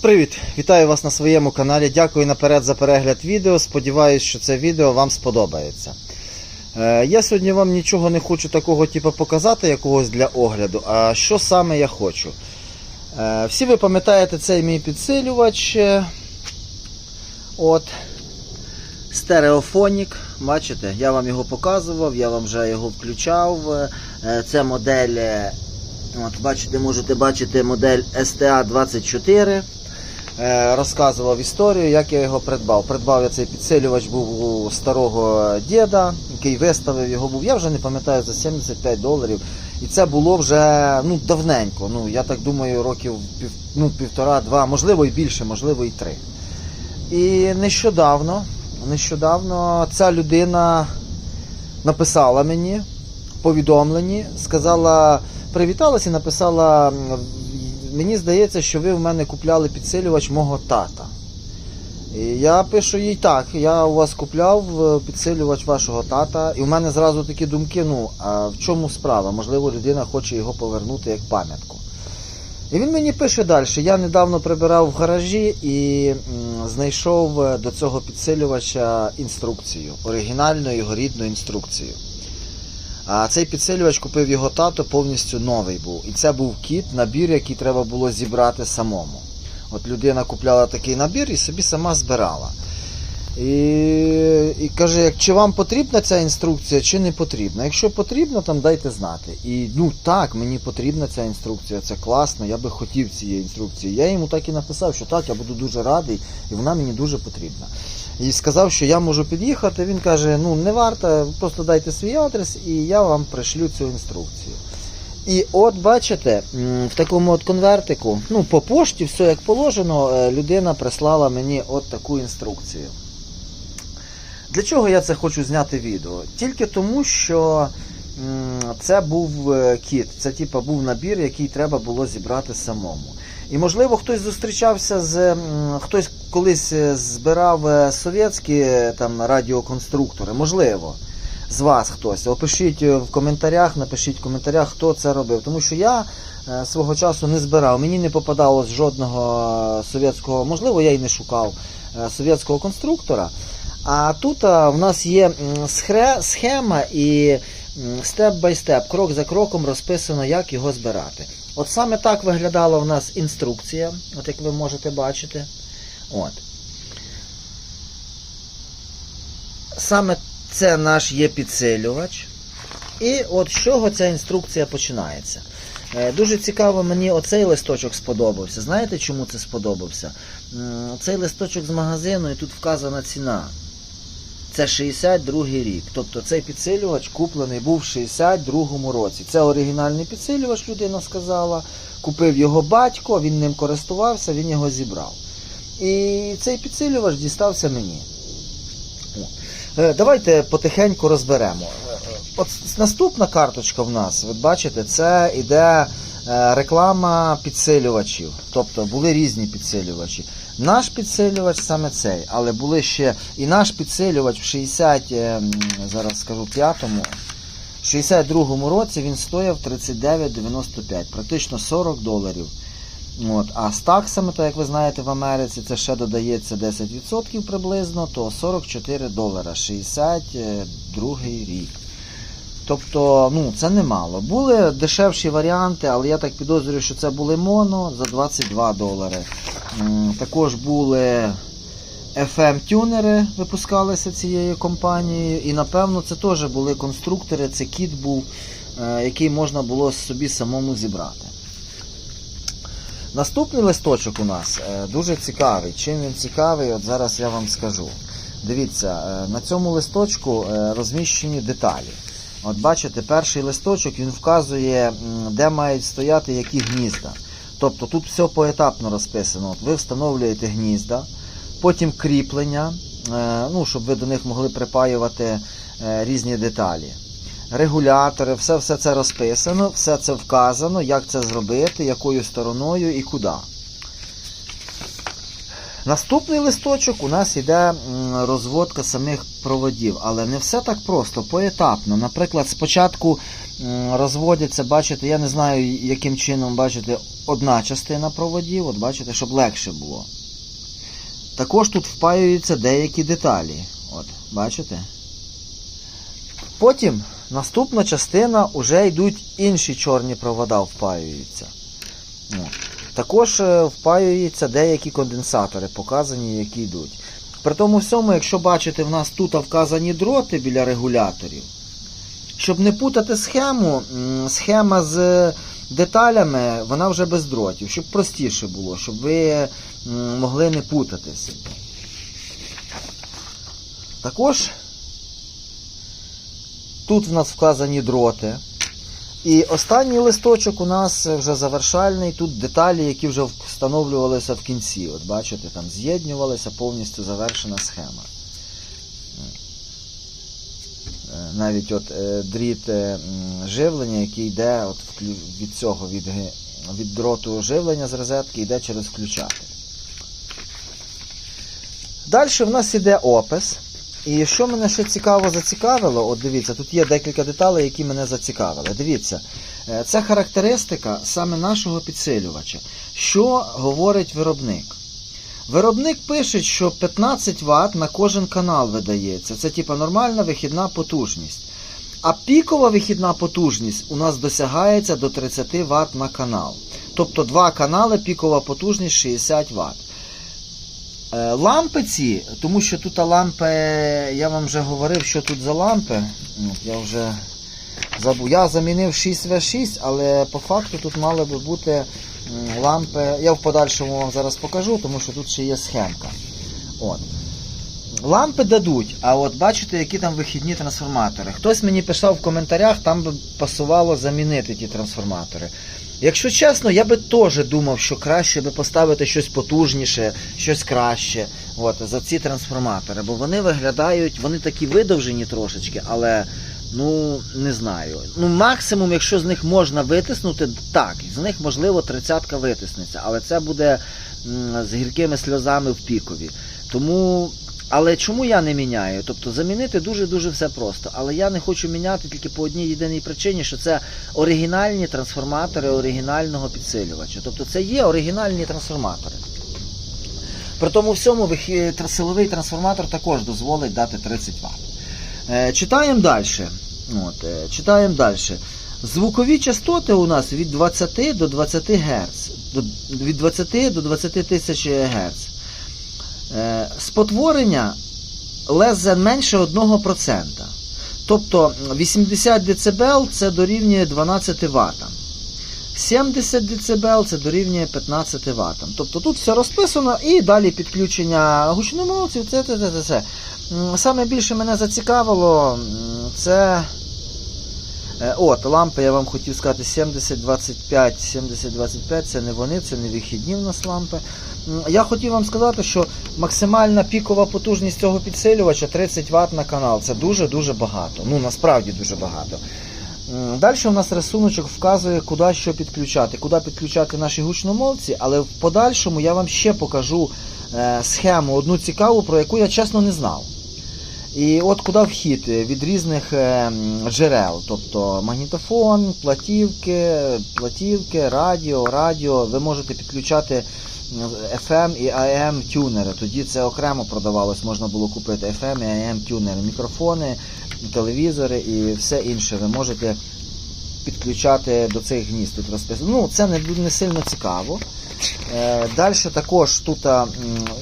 Привіт! Вітаю вас на своєму каналі. Дякую наперед за перегляд відео. Сподіваюсь, що це відео вам сподобається. Е, я сьогодні вам нічого не хочу такого типу, показати, якогось для огляду. А що саме я хочу? Е, всі ви пам'ятаєте цей мій підсилювач. е, От. Стереофонік. Бачите, я вам його показував, я вам вже його включав. Це модель. От, бачите, можете бачити модель STA24. Е, розказував історію, як я його придбав. Придбав я цей підсилювач був у старого діда, який виставив його був. Я вже не пам'ятаю за 75 доларів. І це було вже ну, давненько. Ну, я так думаю, років пів, ну, півтора-два, можливо і більше, можливо і три. І нещодавно, нещодавно ця людина написала мені в повідомленні, сказала, привіталася і написала. Мені здається, що ви в мене купляли підсилювач мого тата. І я пишу їй так, я у вас купляв е, підсилювач вашого тата, і в мене зразу такі думки, ну, а в чому справа? Можливо, людина хоче його повернути як пам'ятку. І він мені пише далі. Я недавно прибирав в гаражі і знайшов е, до цього підсилювача інструкцію, оригінальну його рідну інструкцію. А цей підсилювач купив його тато, повністю новий був. І це був кіт, набір, який треба було зібрати самому. От людина купляла такий набір і собі сама збирала. І, і каже, як, чи вам потрібна ця інструкція, чи не потрібна. Якщо потрібно, там дайте знати. І ну так, мені потрібна ця інструкція, це класно, я би хотів цієї інструкції. Я йому так і написав, що так, я буду дуже радий, і вона мені дуже потрібна. І сказав, що я можу під'їхати. Він каже: ну не варто, просто дайте свій адрес, і я вам пришлю цю інструкцію. І от бачите, в такому от конвертику, ну по пошті, все як положено, е, людина прислала мені от таку інструкцію. Для чого я це хочу зняти відео? Тільки тому, що це був е, кіт, це типа був набір, який треба було зібрати самому. І можливо хтось зустрічався з хтось колись е, збирав е, совєтські е, там радіоконструктори, можливо. З вас хтось. Опишіть в коментарях, напишіть в коментарях, хто це робив. Тому що я свого часу не збирав. Мені не попадалось жодного совєтського, можливо, я й не шукав совєтського конструктора. А тут в нас є схема і степ бай степ, крок за кроком розписано, як його збирати. От саме так виглядала в нас інструкція, от як ви можете бачити. От. Саме це наш є підсилювач. І от з чого ця інструкція починається. Е, Дуже цікаво, мені оцей листочок сподобався. Знаєте, чому це сподобався? Цей листочок з магазину і тут вказана ціна. Це 62 рік. Тобто цей підсилювач куплений був в 62 році. Це оригінальний підсилювач, людина сказала. Купив його батько, він ним користувався, він його зібрав. І цей підсилювач дістався мені. Е, Давайте потихеньку розберемо. От наступна карточка в нас, ви бачите, це іде е, реклама підсилювачів. Тобто були різні підсилювачі. Наш підсилювач саме цей, але були ще і наш підсилювач в 60, е, зараз скажу, 5-му, 62-му році він стояв 39,95, практично 40 доларів. От. А з таксами, то як ви знаєте, в Америці це ще додається 10% приблизно, то 44 долара, 62 рік. Тобто, ну, це немало. Були дешевші варіанти, але я так підозрюю, що це були моно за 22 долари. Також були FM-тюнери, випускалися цією компанією. І напевно це теж були конструктори, це кіт був, е, який можна було собі самому зібрати. Наступний листочок у нас е, дуже цікавий. Чим він цікавий, от зараз я вам скажу. Дивіться, е, на цьому листочку е, розміщені деталі. От бачите, перший листочок він вказує, де мають стояти які гнізда. Тобто тут все поетапно розписано. От ви встановлюєте гнізда, потім кріплення, ну, щоб ви до них могли припаювати різні деталі. Регулятори, все, все це розписано, все це вказано, як це зробити, якою стороною і куди. Наступний листочок у нас йде розводка самих проводів, але не все так просто, поетапно. Наприклад, спочатку розводяться, бачите, я не знаю, яким чином бачите, одна частина проводів, от бачите, щоб легше було. Також тут впаюються деякі деталі. От, бачите? Потім наступна частина вже йдуть інші чорні провода, впаюються. Також е, впаюються деякі конденсатори, показані, які йдуть. При тому всьому, якщо бачите, в нас тут вказані дроти біля регуляторів, щоб не путати схему, схема з деталями, вона вже без дротів, щоб простіше було, щоб ви могли не путатись. Також тут в нас вказані дроти. І останній листочок у нас вже завершальний. Тут деталі, які вже встановлювалися в кінці. От бачите, там з'єднювалися повністю завершена схема. Е, Навіть от е, дріт е, живлення, який йде от від цього, від, від дроту живлення з розетки, йде через включатель. Далі в нас іде опис. І що мене ще цікаво зацікавило, от дивіться, тут є декілька деталей, які мене зацікавили. Дивіться, е, це характеристика саме нашого підсилювача. Що говорить виробник? Виробник пише, що 15 Вт на кожен канал видається. Це типа нормальна вихідна потужність. А пікова вихідна потужність у нас досягається до 30 Вт на канал. Тобто два канали, пікова потужність 60 Вт. Е, Лампи ці, тому що тут лампи, я вам вже говорив, що тут за лампи. Я вже забув. Я замінив 6В6, але по факту тут мали би бути лампи. Я в подальшому вам зараз покажу, тому що тут ще є схемка. От. Лампи дадуть, а от бачите, які там вихідні трансформатори. Хтось мені писав в коментарях, там би пасувало замінити ті трансформатори. Якщо чесно, я би теж думав, що краще би поставити щось потужніше, щось краще от, за ці трансформатори, бо вони виглядають, вони такі видовжені трошечки, але ну не знаю. Ну, максимум, якщо з них можна витиснути, так, з них можливо тридцятка витиснеться, але це буде з гіркими сльозами в пікові. Тому. Але чому я не міняю? Тобто замінити дуже-дуже все просто. Але я не хочу міняти тільки по одній єдиній причині, що це оригінальні трансформатори оригінального підсилювача. Тобто це є оригінальні трансформатори. При тому всьому силовий трансформатор також дозволить дати 30 Вт. Е, читаємо далі. От, е, читаємо далі. Звукові частоти у нас від 20 до 20 Гц. Від 20 до 20 тисяч Гц. Е, спотворення лезе менше 1%. Тобто 80 дБ це дорівнює 12 Вт. 70 дБ це дорівнює 15 Вт. Тобто тут все розписано і далі підключення гучномовців. Це, це, це, це. Саме більше мене зацікавило, це. Е, От, лампи, я вам хотів сказати, 7025, 7025 це не вони, це не вихідні в нас лампи. Я хотів вам сказати, що максимальна пікова потужність цього підсилювача 30 Вт на канал. Це дуже-дуже багато. Ну, насправді дуже багато. Далі у нас рисуночок вказує, куди що підключати, куди підключати наші гучномовці, але в подальшому я вам ще покажу е, схему одну цікаву, про яку я чесно не знав. І от куди вхід від різних е, джерел, тобто магнітофон, платівки, платівки, радіо, радіо. Ви можете підключати FM і AM тюнери. Тоді це окремо продавалось, можна було купити FM і AM тюнери, мікрофони, телевізори і все інше. Ви можете підключати до цих гнізд. Тут розписано. Ну, це не, не сильно цікаво. Е, Далі також тут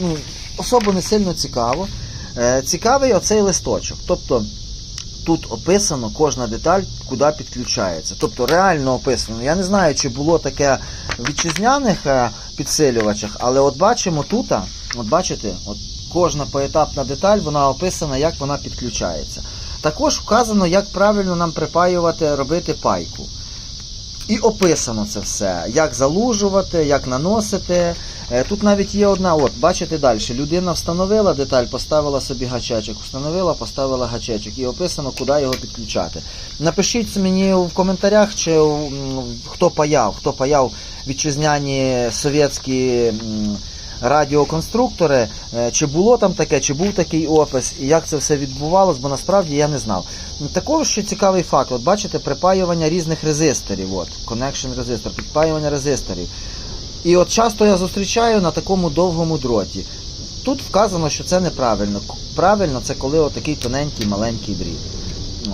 ну, особо не сильно цікаво. Е, Цікавий оцей листочок. Тобто тут описано кожна деталь, куди підключається. Тобто реально описано. Я не знаю, чи було таке в вітчизняних е, підсилювачах, але от бачимо тут, от бачите, от кожна поетапна деталь, вона описана, як вона підключається. Також вказано, як правильно нам припаювати, робити пайку. І описано це все, як залужувати, як наносити. Е, Тут навіть є одна, от, бачите далі. Людина встановила деталь, поставила собі гачечок, встановила, поставила гачечок і описано, куди його підключати. Напишіть мені в коментарях, чи хто паяв, хто паяв вітчизняні совєтські радіоконструктори, е, чи було там таке, чи був такий опис, і як це все відбувалось, бо насправді я не знав. Також ще цікавий факт, от бачите, припаювання різних резисторів, от, connection резистор, підпаювання резисторів. І от часто я зустрічаю на такому довгому дроті. Тут вказано, що це неправильно. Правильно, це коли отакий тоненький маленький дріт.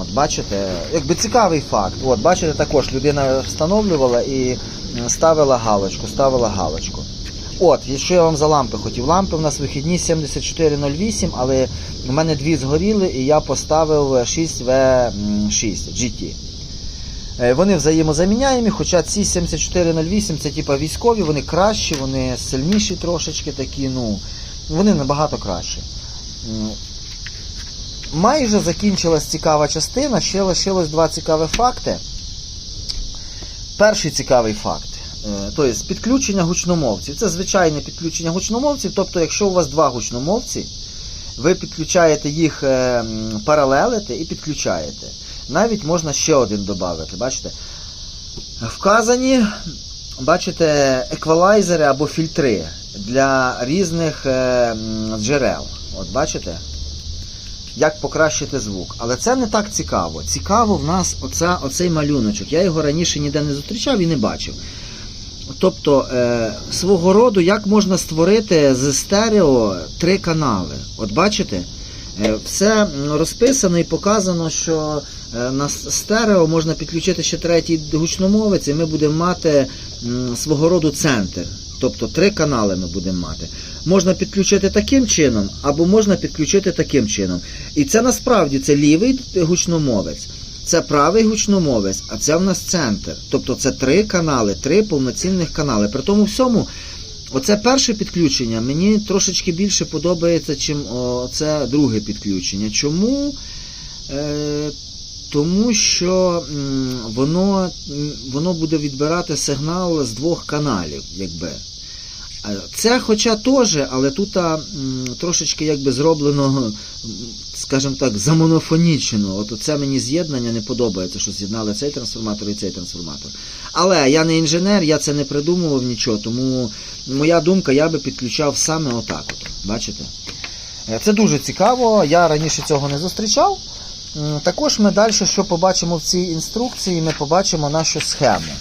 От, бачите, якби цікавий факт. От, бачите, також людина встановлювала і ставила галочку, ставила галочку. От, і що я вам за лампи хотів. Лампи в нас вихідні 7408, але в мене дві згоріли, і я поставив 6V6 GT. Е, Вони взаємозаміняємі, хоча ці 7408 це типа військові, вони кращі, вони сильніші трошечки такі, ну, вони набагато кращі. Майже закінчилась цікава частина, ще лишилось два цікаві факти. Перший цікавий факт. Тобто підключення гучномовців. Це звичайне підключення гучномовців. Тобто, якщо у вас два гучномовці, ви підключаєте їх е, паралелите і підключаєте. Навіть можна ще один додати. Бачите? Вказані, бачите, еквалайзери або фільтри для різних е, джерел. От бачите? Як покращити звук. Але це не так цікаво. Цікаво в нас оця, оцей малюночок. Я його раніше ніде не зустрічав і не бачив. Тобто, е, свого роду, як можна створити з стерео три канали. От бачите? Е, Все розписано і показано, що е, на стерео можна підключити ще третій гучномовець, і ми будемо мати свого роду центр. Тобто три канали ми будемо мати. Можна підключити таким чином, або можна підключити таким чином. І це насправді це лівий гучномовець, це правий гучномовець, а це в нас центр. Тобто це три канали, три повноцінних канали. При тому всьому, оце перше підключення мені трошечки більше подобається, чим це друге підключення. Чому? Е, тому що воно, воно буде відбирати сигнал з двох каналів, якби. Е, Це хоча теж, але тут трошечки якби зроблено, скажімо так, замонофонічено. От це мені з'єднання не подобається, що з'єднали цей трансформатор і цей трансформатор. Але я не інженер, я це не придумував нічого, тому моя думка, я би підключав саме отак. От, бачите? Е, Це дуже цікаво, я раніше цього не зустрічав. Також ми далі, що побачимо в цій інструкції, ми побачимо нашу схему.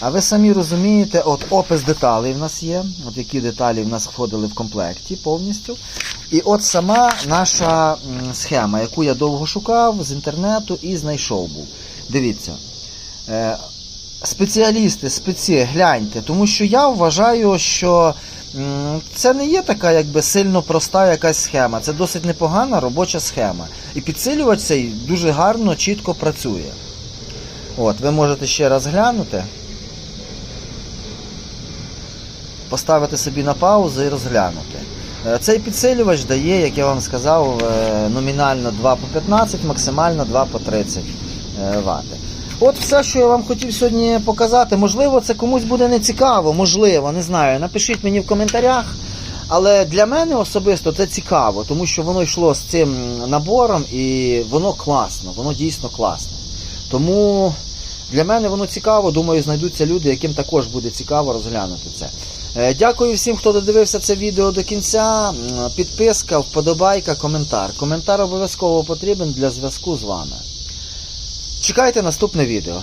А ви самі розумієте, от опис деталей в нас є, от які деталі в нас входили в комплекті повністю. І от сама наша схема, яку я довго шукав з інтернету і знайшов був. Дивіться. Е, Спеціалісти, спеці, гляньте, тому що я вважаю, що це не є така якби сильно проста якась схема. Це досить непогана робоча схема. І підсилювач цей дуже гарно, чітко працює. От, ви можете ще раз глянути. Поставити собі на паузу і розглянути. Е, Цей підсилювач дає, як я вам сказав, е, номінально 2 по 15, максимально 2 по 30 Вт. От все, що я вам хотів сьогодні показати. Можливо, це комусь буде не цікаво, можливо, не знаю. Напишіть мені в коментарях. Але для мене особисто це цікаво, тому що воно йшло з цим набором і воно класно, воно дійсно класне. Тому для мене воно цікаво. Думаю, знайдуться люди, яким також буде цікаво розглянути це. Е, Дякую всім, хто додивився це відео до кінця. Підписка, вподобайка, коментар. Коментар обов'язково потрібен для зв'язку з вами. Чекайте наступне відео.